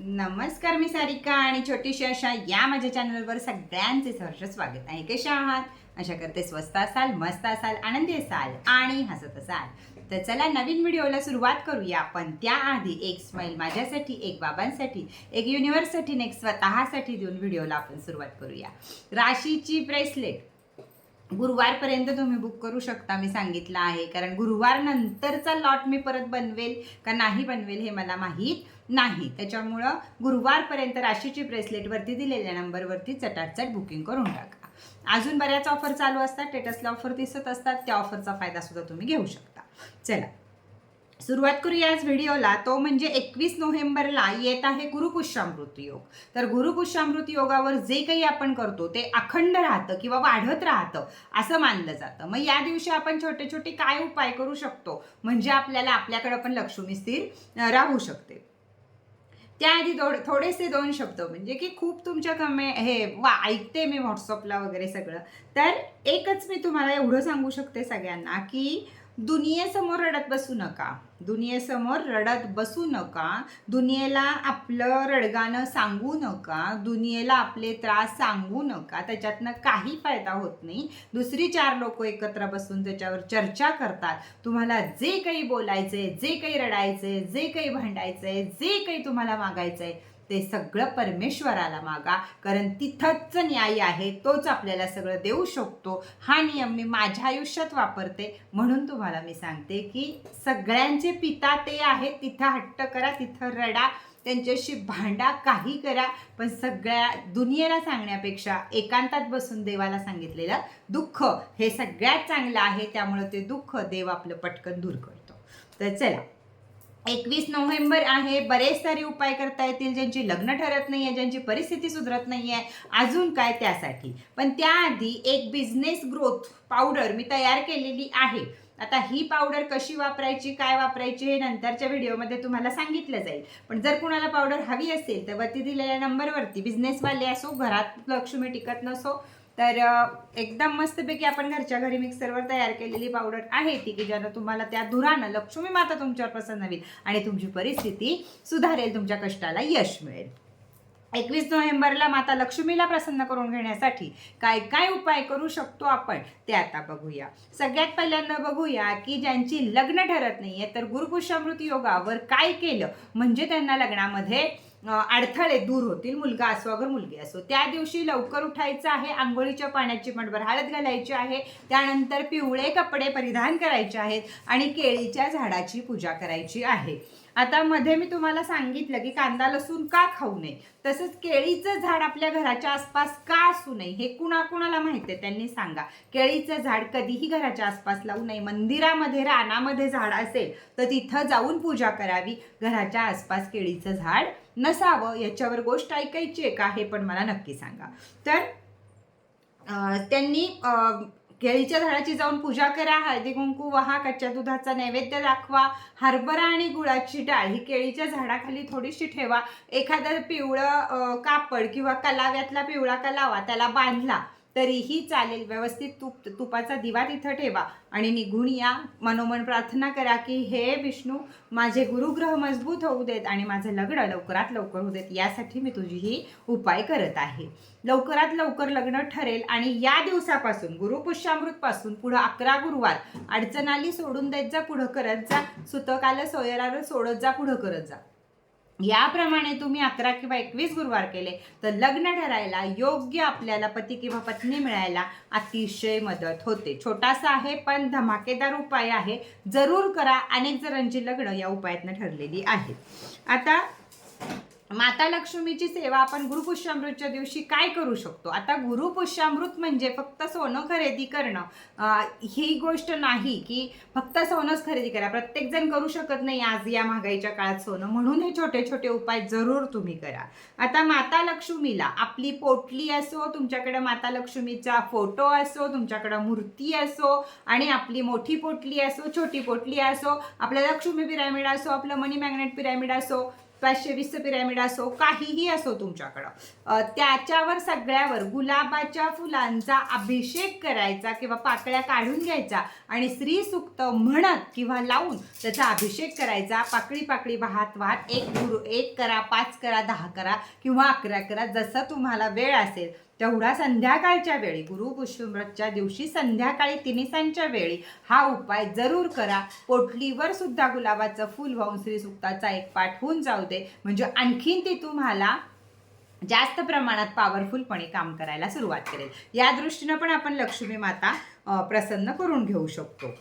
नमस्कार मी सारिका आणि छोटीशी अशा या माझ्या चॅनलवर सगळ्यांचे सहर्ष स्वागत आहे. कशा आहात? अशा करते स्वस्त असाल मस्त असाल आनंदी असाल आणि हसत असाल. तर चला नवीन व्हिडिओला सुरुवात करूया. पण त्याआधी एक स्माईल माझ्यासाठी एक बाबांसाठी एक युनिव्हर्ससाठी एक स्वतःसाठी देऊन व्हिडिओला आपण सुरुवात करूया. राशीची ब्रेसलेट गुरुवारपर्यंत तुम्ही बुक करू शकता मी सांगितलं आहे. कारण गुरुवार नंतरचा लॉट मी परत बनवेल का नाही बनवेल हे मला माहीत नाही. त्याच्यामुळं गुरुवारपर्यंत राशीची ब्रेसलेटवरती दिलेल्या नंबरवरती चटाचट बुकिंग करून टाका. अजून बऱ्याच ऑफर चालू असतात स्टेटसला ऑफर दिसत असतात त्या ऑफरचा फायदा सुद्धा तुम्ही घेऊ शकता. चला. सुरुवात करूया आज व्हिडिओला. तो म्हणजे एकवीस नोव्हेंबरला येत आहे गुरुपुष्यामृत योग. तर गुरुपुष्यामृत योगावर जे काही आपण करतो ते अखंड राहतं किंवा वाढत राहतं असं मानलं जातं. मग या दिवशी आपण छोटे छोटे काय उपाय करू शकतो? म्हणजे आपल्याला आपल्याकडे पण लक्ष्मी स्थिर राहू शकते. त्याआधी दो थोडेसे दोन शब्द. म्हणजे की खूप तुमच्या कमे हे वा ऐकते मी व्हॉट्सअपला वगैरे सगळं. तर एकच मी तुम्हाला एवढं सांगू शकते सगळ्यांना की दुनियेसमोर रडत बसू नका. दुनियेसमोर रडत बसू नका. दुनियेला आपलं रडगाणं सांगू नका. दुनियेला आपले त्रास सांगू नका. त्याच्यातनं काही फायदा होत नाही. दुसरी चार लोक एकत्र बसून त्याच्यावर चर्चा करतात. तुम्हाला जे काही बोलायचंय जे काही रडायचंय जे काही भांडायचंय जे काही तुम्हाला मागायचंय ते सगळं परमेश्वराला मागा कारण तिथंच न्याय आहे तोच आपल्याला सगळं देऊ शकतो. हा नियम मी माझ्या आयुष्यात वापरते. म्हणून तुम्हाला मी सांगते की सगळ्यांचे पिता ते आहेत तिथं हट्ट करा तिथं रडा त्यांच्याशी भांडा काही करा. पण सगळ्या दुनियेला सांगण्यापेक्षा एकांतात बसून देवाला सांगितलेलं दुःख हे सगळ्यात चांगलं आहे त्यामुळे ते दुःख देव आपलं पटकन दूर करतो. तर चला एकवीस नोव्हेंबर आहे. बरेच सारे उपाय करता येतील ज्यांची लग्न ठरत नाही आहे ज्यांची परिस्थिती सुधरत नाही आहे अजून काय त्यासाठी? पण त्याआधी एक बिझनेस ग्रोथ पावडर मी तयार केलेली आहे. आता ही पावडर कशी वापरायची काय वापरायची हे नंतरच्या व्हिडिओमध्ये तुम्हाला सांगितलं जाईल. पण जर कुणाला पावडर हवी असेल तर वरती दिलेल्या नंबरवरती बिझनेसवाले असो घरात लक्ष्मी टिकत नसो तर एकदम मस्तपैकी आपण घरच्या घरी मिक्सरवर तयार केलेली पावडर आहे ती की ज्यानं तुम्हाला त्या धुरानं लक्ष्मी माता तुमच्यावर प्रसन्न होईल आणि तुमची परिस्थिती सुधारेल तुमच्या कष्टाला यश मिळेल. एकवीस नोव्हेंबरला माता लक्ष्मीला प्रसन्न करून घेण्यासाठी काय काय उपाय करू शकतो आपण ते आता बघूया. सगळ्यात पहिल्यांदा बघूया की ज्यांची लग्न ठरत नाही आहे तर गुरुपुष्यामृत योगावर काय केलं? म्हणजे त्यांना लग्नामध्ये अडथळे दूर होतील. मुलगा असो अगर मुलगी असो. त्या दिवशी लवकर उठायचं आहे आंघोळीच्या पाण्याची मठभर हळद घालायची आहे. त्यानंतर पिवळे कपडे परिधान करायचे आहेत आणि केळीच्या झाडाची पूजा करायची आहे. आता मध्ये मी तुम्हाला सांगितलं की कांदा लसूण का खाऊ नये. तसंच केळीचं झाड आपल्या घराच्या आसपास का असू नये हे कुणाकुणाला माहिती आहे त्यांनी सांगा. केळीचं झाड कधीही घराच्या आसपास लावू नये. मंदिरामध्ये रानामध्ये झाड असेल तर तिथं जाऊन पूजा करावी. घराच्या आसपास केळीचं झाड नसावं याच्यावर गोष्ट ऐकायची आहे का हे पण मला नक्की सांगा. तर त्यांनी केळीच्या झाडाची जाऊन पूजा करा हळदी कुंकू वहा कच्च्या दुधाचा नैवेद्य दाखवा हरभरा आणि गुळाची डाळ ही केळीच्या झाडाखाली थोडीशी ठेवा. एखादं पिवळं कापड किंवा कलाव्यातला पिवळा कलावा त्याला बांधला. तरीही चालेल. व्यवस्थित तूप तुपाचा दिवा तिथं ठेवा आणि निघून या. मनोमन प्रार्थना करा की हे विष्णू माझे गुरुग्रह मजबूत होऊ देत आणि माझं लग्न लवकरात लवकर होऊ देत. यासाठी मी तुझी ही उपाय करत आहे. लवकरात लवकर लग्न ठरेल आणि या दिवसापासून गुरुपुष्यामृतपासून पुढं अकरा गुरुवार अडचण आली सोडून देत जा पुढं करत जा. सुतक सोयराला सोडत जा पुढं करत जा. याप्रमाणे तुम्ही अकरा किंवा एकवीस गुरुवार केले तर लग्न ठरायला योग्य आपल्याला पती किंवा पत्नी मिळायला अतिशय मदत होते. छोटासा आहे पण धमाकेदार उपाय आहे. जरूर करा. अनेक जणांची लग्न या उपायातनं ठरलेली आहेत. आता माता लक्ष्मीची सेवा आपण गुरुपुष्यामृतच्या दिवशी काय करू शकतो? आता गुरुपुष्यामृत म्हणजे फक्त सोनं खरेदी करणं. ही गोष्ट नाही की फक्त सोनंच खरेदी करा. प्रत्येक जण करू शकत नाही आज या महागाईच्या काळात सोनं. म्हणून हे छोटे छोटे उपाय जरूर तुम्ही करा. आता माता लक्ष्मीला आपली पोटली असो तुमच्याकडे माता लक्ष्मीचा फोटो असो तुमच्याकडे मूर्ती असो आणि आपली मोठी पोटली असो छोटी पोटली असो आपलं लक्ष्मी पिरामिड असो आपलं मनी मॅग्नेट पिरामिड असो पाचशे वीस पिरॅमिड असो काहीही असो तुमच्याकडं त्याच्यावर सगळ्यावर गुलाबाच्या फुलांचा अभिषेक करायचा किंवा पाकळ्या काढून घ्यायचा आणि श्री सुक्त म्हणत किंवा लावून त्याचा अभिषेक करायचा. पाकळी पाकळी वाहत वाहत एक गुरु एक करा पाच करा दहा करा किंवा अकरा करा जसं तुम्हाला वेळ असेल. तेवढा संध्याकाळच्या वेळी गुरु दिवशी संध्याकाळी तिनिसांच्या वेळी हा उपाय जरूर करा. पोटलीवर सुद्धा गुलाबाचं फूल वाहून श्री सुक्ताचा एक पाठ होऊन जाऊ दे. म्हणजे आणखीन ती तुम्हाला जास्त प्रमाणात पॉवरफुलपणे काम करायला सुरुवात करेल. या दृष्टीनं पण आपण लक्ष्मी माता प्रसन्न करून घेऊ शकतो.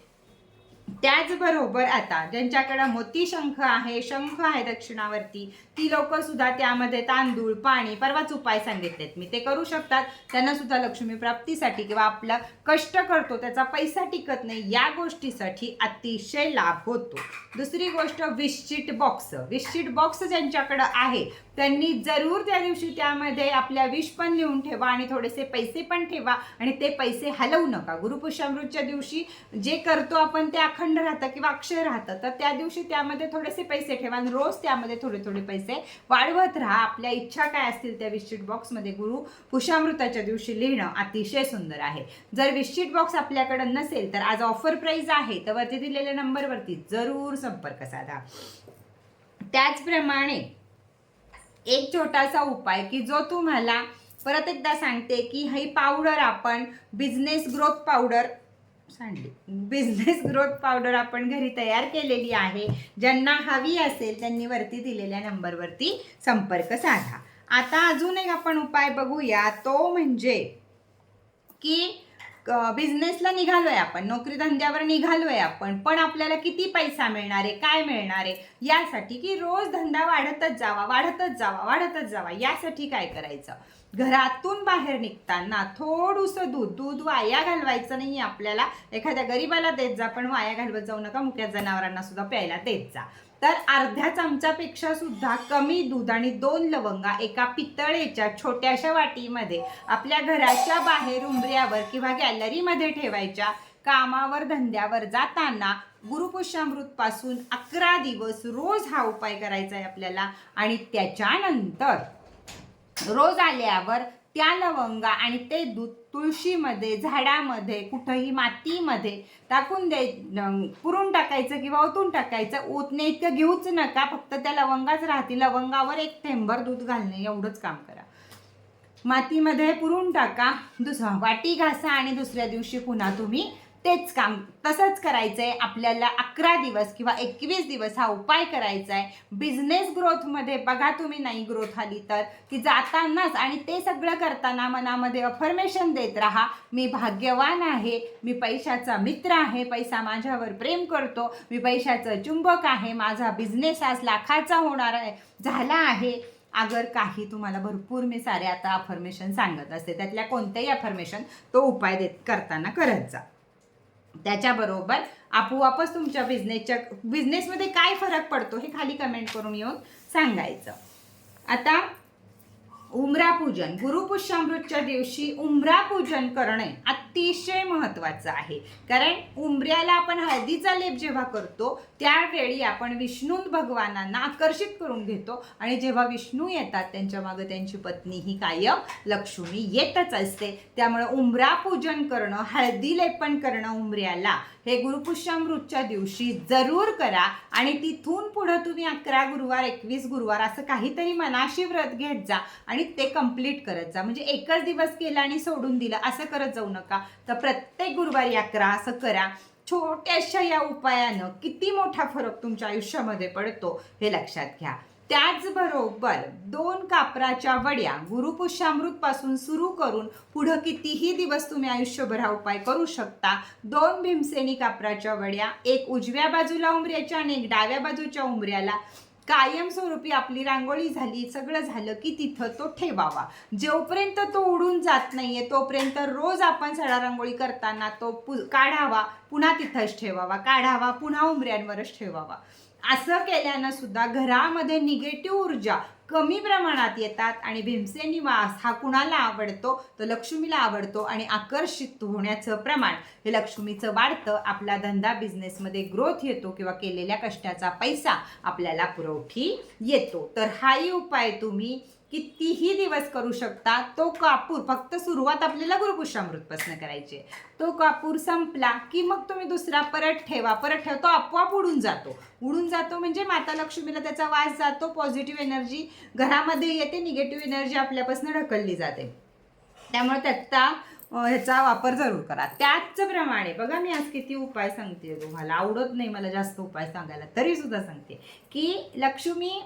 त्याचबरोबर आता ज्यांच्याकडं मोती शंख आहे शंख आहे दक्षिणावरती ती लोक सुद्धा त्यामध्ये तांदूळ पाणी परवाच उपाय सांगितलेत. मी ते करू शकतात. त्यांना सुद्धा लक्ष्मी प्राप्तीसाठी किंवा आपला कष्ट करतो त्याचा पैसा टिकत नाही या गोष्टीसाठी अतिशय लाभ होतो. दुसरी गोष्ट विश्चिट बॉक्स विश्चिट बॉक्स ज्यांच्याकडं आहे त्यांनी जरूर त्या दिवशी त्यामध्ये आपल्या विष पण लिहून ठेवा आणि थोडेसे पैसे पण ठेवा आणि ते पैसे हलवू नका. गुरुपुष्यामृतच्या दिवशी जे करतो आपण त्या अखंड राहतं किंवा अक्षय राहतं तर त्या दिवशी त्यामध्ये थोडेसे पैसे ठेवा आणि रोज त्यामध्ये थोडे थोडे पैसे वाढवत राहा. आपल्या इच्छा काय असतील त्या विश्चिट बॉक्समध्ये गुरु पुष्यामृताच्या दिवशी लिहिणं अतिशय सुंदर आहे. जर विश्चिट बॉक्स आपल्याकडे नसेल तर आज ऑफर प्राईज आहे तर वरती दिलेल्या नंबरवरती जरूर संपर्क साधा. त्याचप्रमाणे एक छोटासा उपाय की जो तुम्हाला परत एकदा सांगते की ही पावडर आपण बिझनेस ग्रोथ पावडर सांडली बिझनेस ग्रोथ पावडर आपण घरी तयार केलेली आहे. ज्यांना हवी असेल त्यांनी वरती दिलेल्या नंबरवरती संपर्क साधा. आता अजून एक आपण उपाय बघूया. तो म्हणजे की बिझनेसला निघालोय आपण नोकरी धंद्यावर निघालोय आपण पण आपल्याला किती पैसा मिळणार आहे काय मिळणार आहे यासाठी की रोज धंदा वाढतच जावा वाढतच जावा वाढतच जावा यासाठी काय करायचं? घरातून बाहेर निघताना थोडंसं दूध दूध वाया घालवायचं नाही आपल्याला. एखाद्या गरीबाला देत जा पण वाया घालवत जाऊ नका मुक्या जनावरांना सुद्धा प्यायला देत जा. तर अर्ध्या चमचापेक्षा सुद्धा कमी दूध आणि दोन लवंगा एका पितळेच्या छोट्याशा वाटीमध्ये आपल्या घराच्या बाहेर उंबऱ्यावर किंवा गॅलरीमध्ये ठेवायच्या कामावर धंद्यावर जाताना गुरुपुष्यामृतपासून अकरा दिवस रोज हा उपाय करायचा आहे आपल्याला. आणि त्याच्यानंतर रोज आल्यावर त्या लवंगा आणि ते दूध तुळशीमध्ये झाडामध्ये कुठंही मातीमध्ये टाकून द्याय पुरून टाकायचं किंवा ओतून टाकायचं. ओतणे इतकं घेऊच नका फक्त त्या लवंगाच राहतील. लवंगावर एक थेंबर दूध घालणे एवढंच काम करा. मातीमध्ये पुरून टाका दुसरा वाटी घासा आणि दुसऱ्या दिवशी पुन्हा तुम्ही तेच काम तसंच करायचं आहे आपल्याला अकरा दिवस किंवा एकवीस दिवस हा उपाय करायचा आहे बिझनेस ग्रोथमध्ये बघा तुम्ही नाही ग्रोथ आली तर. की जातानाच आणि ते सगळं करताना मनामध्ये अफर्मेशन देत राहा. मी भाग्यवान आहे. मी पैशाचा मित्र आहे. पैसा माझ्यावर प्रेम करतो. मी पैशाचं चुंबक आहे. माझा बिझनेस आज लाखाचा होणार आहे. झाला आहे. अगर काही तुम्हाला भरपूर मी सारे आता अफर्मेशन सांगत असते. त्यातल्या कोणत्याही अफर्मेशन तो उपाय देत करताना करत जा. त्याच्याबरोबर आपोआपच तुमच्या बिझनेसच्या बिझनेसमध्ये काय फरक पडतो हे खाली कमेंट करून येऊन सांगायचं. आता उमरा पूजन. गुरुपुष्यामृतच्या दिवशी उमरा पूजन करणे अतिशय महत्त्वाचं आहे. कारण उमऱ्याला आपण हळदीचा लेप जेव्हा करतो त्यावेळी आपण विष्णू भगवानांना आकर्षित करून घेतो आणि जेव्हा विष्णू येतात त्यांच्या मागं त्यांची पत्नी ही कायम लक्ष्मी येतच असते. त्यामुळे उमरा पूजन करणं हळदी लेपन करणं उमऱ्याला हे गुरुपुष्यामृतच्या दिवशी जरूर करा. आणि तिथून पुढं तुम्ही अकरा गुरुवार एकवीस गुरुवार असं काहीतरी मनाशी व्रत घेत जा. आणि ते कंप्लीट करत जा. म्हणजे एकच दिवस केला आणि सोडून दिलं असं करत जाऊ नका. तर प्रत्येक गुरुवारी अकरा असं करा. छोट्याशा या उपायानं किती मोठा फरक तुमच्या आयुष्यामध्ये पडतो हे लक्षात घ्या. त्याचबरोबर दोन कापराच्या वड्या गुरुपुष्यामृत पासून सुरू करून पुढं कितीही दिवस तुम्ही आयुष्यभर हा उपाय करू शकता. दोन भीमसेनी कापराच्या वड्या एक उजव्या बाजूला उमऱ्याच्या आणि एक डाव्या बाजूच्या उमऱ्याला. कायमस्वरूपी आपली रांगोळी झाली सगळं झालं की तिथं तो ठेवावा. जोपर्यंत तो उडून जात नाहीये तोपर्यंत रोज आपण सडा रांगोळी करताना तो पु काढावा पुन्हा तिथंच ठेवावा काढावा पुन्हा उमऱ्यांवरच ठेवावा. असं केल्यानं सुद्धा घरामध्ये निगेटिव्ह ऊर्जा कमी प्रमाणात येतात आणि भीमसेन निवास हा कुणाला आवडतो? तर लक्ष्मीला आवडतो आणि आकर्षित होण्याचं प्रमाण. हे लक्ष्मीचं वाढतं आपला धंदा बिझनेसमध्ये ग्रोथ येतो किंवा केलेल्या कष्टाचा पैसा आपल्याला पुरवठी येतो. तर हाही उपाय तुम्ही कितीही दिवस करू शकता तो कापूर फक्त सुरुवात आपल्याला गुरुपुष्यामृतपासून करायची तो कापूर संपला की मग तुम्ही दुसरा परत ठेवा. परत ठेवतो आपोआप उडून जातो. उडून जातो म्हणजे माता लक्ष्मीला त्याचा वास जातो पॉझिटिव्ह एनर्जी घरामध्ये येते निगेटिव्ह एनर्जी आपल्यापासून ढकलली जाते. त्यामुळे त्याचा ह्याचा वापर जरूर करा. त्याचप्रमाणे बघा मी आज किती उपाय सांगते तुम्हाला. आवडत नाही मला जास्त उपाय सांगायला तरी सुद्धा सांगते की लक्ष्मी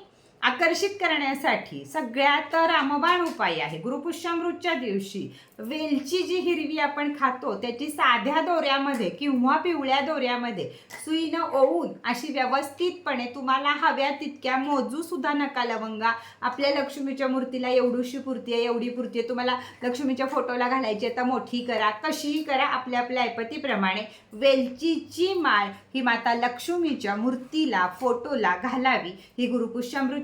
आकर्षित करण्यासाठी सगळ्यात रामबाण उपाय आहे. गुरुपुष्यामृतच्या दिवशी वेलची जी हिरवी आपण खातो त्याची साध्या दोऱ्यामध्ये किंवा पिवळ्या दोऱ्यामध्ये सुईनं ओवून अशी व्यवस्थितपणे तुम्हाला हव्या तितक्या मोजू सुद्धा नका लवंगा. आपल्या लक्ष्मीच्या मूर्तीला एवढीशी पुरती आहे एवढी पुरती आहे. तुम्हाला लक्ष्मीच्या फोटोला घालायची आहे तर मोठी करा कशीही करा आपल्या आपल्या ऐपतीप्रमाणे वेलचीची माळ ही माता लक्ष्मीच्या मूर्तीला फोटोला घालावी. ही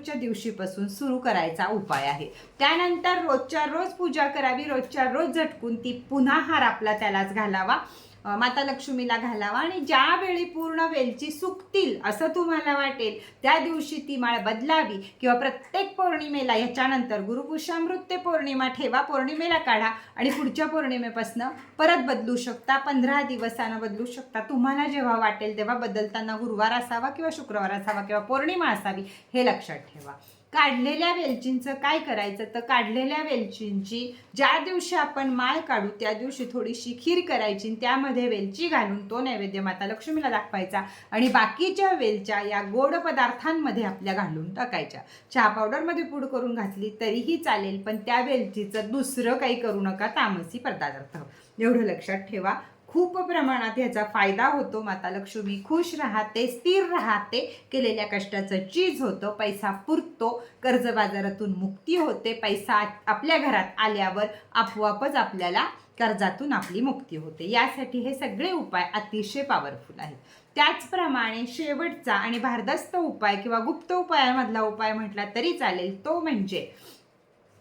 गुरुपुष्यामृतच्या दिवशीपासून सुरू करायचा उपाय आहे. त्यानंतर रोजच्या रोज पूजा करावी रोजच्या रोज झटकून ती पुन्हा हार आपला त्यालाच घालावा. माता लक्ष्मीला घालावा आणि ज्यावेळी पूर्ण वेलची सुकतील असं तुम्हाला वाटेल त्या दिवशी ती माळ बदलावी. किंवा प्रत्येक पौर्णिमेला ह्याच्यानंतर गुरुपुष्यामृत ते पौर्णिमा ठेवा पौर्णिमेला काढा आणि पुढच्या पौर्णिमेपासनं परत बदलू शकता पंधरा दिवसानं बदलू शकता. तुम्हाला जेव्हा वाटेल तेव्हा बदलताना गुरुवार असावा किंवा शुक्रवार असावा किंवा पौर्णिमा असावी हे लक्षात ठेवा. काढलेल्या वेलचींचं काय करायचं? तर काढलेल्या वेलचींची ज्या दिवशी आपण माळ काढू त्या दिवशी थोडीशी खीर करायची आणि त्यामध्ये वेलची घालून तो नैवेद्य माता लक्ष्मीला दाखवायचा आणि बाकीच्या वेलच्या या गोड पदार्थांमध्ये आपल्या घालून टाकायच्या. चहा पावडरमध्ये पूड करून घातली तरीही चालेल पण त्या वेलचीचं दुसरं काही करू नका तामसी पदार्थ. एवढं लक्षात ठेवा. खूप प्रमाणात ह्याचा फायदा होतो. माता लक्ष्मी खुश राहते स्थिर राहते. केलेल्या कष्टाचं चीज होतं पैसा पुरतो कर्ज बाजारातून मुक्ती होते. पैसा आपल्या घरात आल्यावर आपोआपच आपल्याला कर्जातून आपली मुक्ती होते. यासाठी हे सगळे उपाय अतिशय पॉवरफुल आहेत. त्याचप्रमाणे शेवटचा आणि भारदस्त उपाय किंवा गुप्त उपायामधला उपाय म्हटला तरी चालेल. तो म्हणजे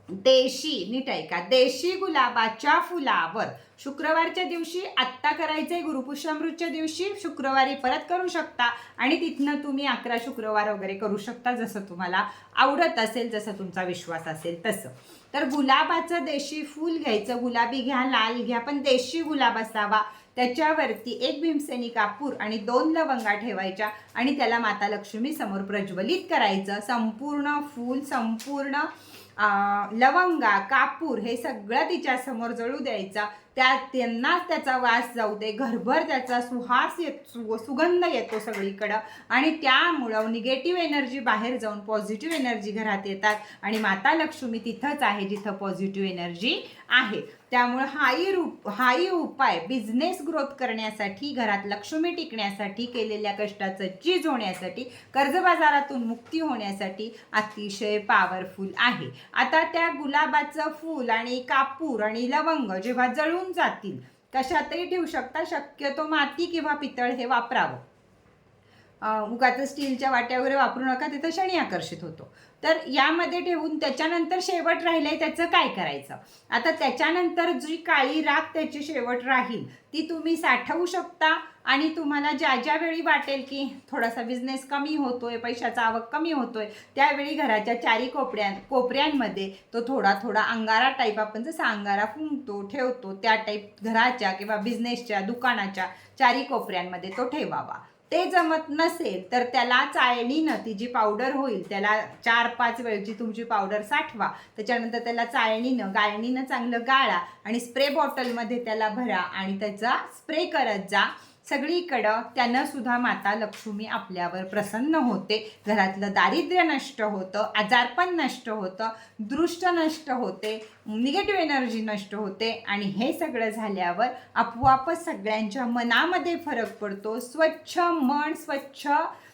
देशी नीट ऐका देशी गुलाबाच्या फुलावर शुक्रवारच्या दिवशी आत्ता करायचंय गुरुपुष्यामृतच्या दिवशी शुक्रवारी परत करू शकता. आणि तिथनं तुम्ही अकरा शुक्रवार वगैरे करू शकता जसं तुम्हाला आवडत असेल जसं तुमचा विश्वास असेल तसं. तर गुलाबाचं देशी फूल घ्यायचं गुलाबी घ्या लाल घ्या पण देशी गुलाब असावा. त्याच्यावरती एक भीमसेनी कापूर आणि दोन लवंगा ठेवायच्या आणि त्याला माता लक्ष्मी समोर प्रज्वलित करायचं. संपूर्ण फूल संपूर्ण लवंगा कापूर हे सगळं तिच्या समोर जळू द्यायचा. त्या त्यांनाच त्याचा वास जाऊ दे. घरभर त्याचा सुहास येत सु सुगंध येतो सगळीकडं. आणि त्यामुळं निगेटिव्ह एनर्जी बाहेर जाऊन पॉझिटिव्ह एनर्जी घरात येतात. आणि माता लक्ष्मी तिथंच आहे जिथं पॉझिटिव्ह एनर्जी आहे. त्यामुळं हाही रूप हाही उपाय बिझनेस ग्रोथ करण्यासाठी घरात लक्ष्मी टिकण्यासाठी केलेल्या कष्टाचं चीज होण्यासाठी कर्जबाजारातून मुक्ती होण्यासाठी अतिशय पॉवरफुल आहे. आता त्या गुलाबाचं फूल आणि कापूर आणि लवंग जेव्हा जळून जातील कशातही ठेवू शकता शक्यतो माती किंवा पितळ हे वापरावं. उगाचं स्टीलच्या वाट्या वगैरे वापरू नका तिथं शनी आकर्षित होतो. तर यामध्ये ठेवून त्याच्यानंतर शेवट राहिलंय त्याचं काय करायचं? आता त्याच्यानंतर जी काळी राख त्याची शेवट राहील ती तुम्ही साठवू शकता आणि तुम्हाला ज्या ज्या वेळी वाटेल की थोडासा बिझनेस कमी होतोय पैशाचा आवक कमी होतोय त्यावेळी घराच्या चारी कोपऱ्या कोपऱ्यांमध्ये तो थोडा थोडा अंगारा टाईप आपण जसा अंगारा फुंकतो ठेवतो त्या टाईप घराच्या किंवा बिझनेसच्या दुकानाच्या चारी कोपऱ्यांमध्ये तो ठेवावा. ते जमत नसेल तर त्याला चाळणीनं ती जी पावडर होईल. त्याला चार पाच वेळची तुमची पावडर साठवा. त्याच्यानंतर त्याला चाळणीनं गाळणीनं चांगलं गाळा आणि स्प्रे बॉटलमध्ये त्याला भरा आणि त्याचा स्प्रे करत जा. सगळीकडं त्यानं सुद्धा माता लक्ष्मी आपल्यावर प्रसन्न होते. घरातलं दारिद्र्य नष्ट होतं आजारपण नष्ट होतं दृष्ट नष्ट होते निगेटिव्ह एनर्जी नष्ट होते आणि हे सगळं झाल्यावर आपोआपच सगळ्यांच्या मनामध्ये फरक पडतो. स्वच्छ मन स्वच्छ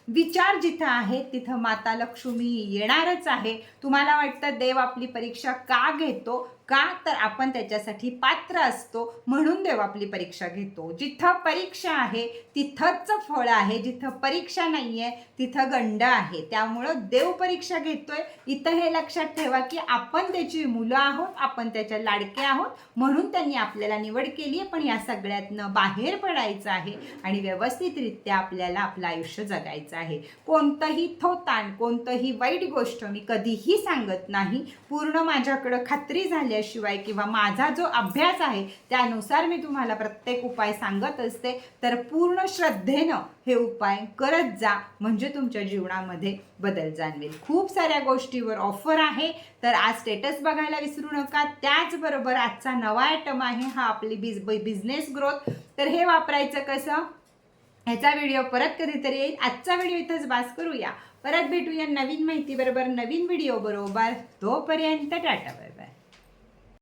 विचार जिथं आहेत तिथं माता लक्ष्मी येणारच आहे. तुम्हाला वाटतं देव आपली परीक्षा का घेतो? का तर आपण त्याच्यासाठी पात्र असतो म्हणून देव आपली परीक्षा घेतो. जिथं परीक्षा आहे तिथंच फळ आहे. जिथं परीक्षा नाही आहे तिथं गंड आहे. त्यामुळं देव परीक्षा घेतोय. इथं हे लक्षात ठेवा की आपण त्याची मुलं आहोत आपण त्याच्या लाडके आहोत म्हणून त्यांनी आपल्याला निवड केली आहे. पण या सगळ्यातनं बाहेर पडायचं आहे आणि व्यवस्थितरित्या आपल्याला आपलं आयुष्य जगायचं आहे. कोणतंही थोताण कोणतंही वाईट गोष्ट मी कधीही सांगत नाही. पूर्ण माझ्याकडं खात्री केल्याशिवाय किंवा माझा जो अभ्यास आहे त्यानुसार मी तुम्हाला प्रत्येक उपाय सांगत असते. तर पूर्ण श्रद्धेनं हे उपाय करत जा म्हणजे तुमच्या जीवनामध्ये बदल जाणवेल. खूप साऱ्या गोष्टीवर ऑफर आहे. तर आज स्टेटस बघायला विसरू नका. त्याचबरोबर आजचा नवा आयटम आहे हा आपली बिज बिझनेस ग्रोथ तर हे वापरायचं कसं? ह्याचा व्हिडिओ परत कधीतरी येईल. आजचा व्हिडिओ इथंच बास करूया. परत भेटूया नवीन माहितीबरोबर नवीन व्हिडिओ बरोबर. तोपर्यंत टाटा बाय बाय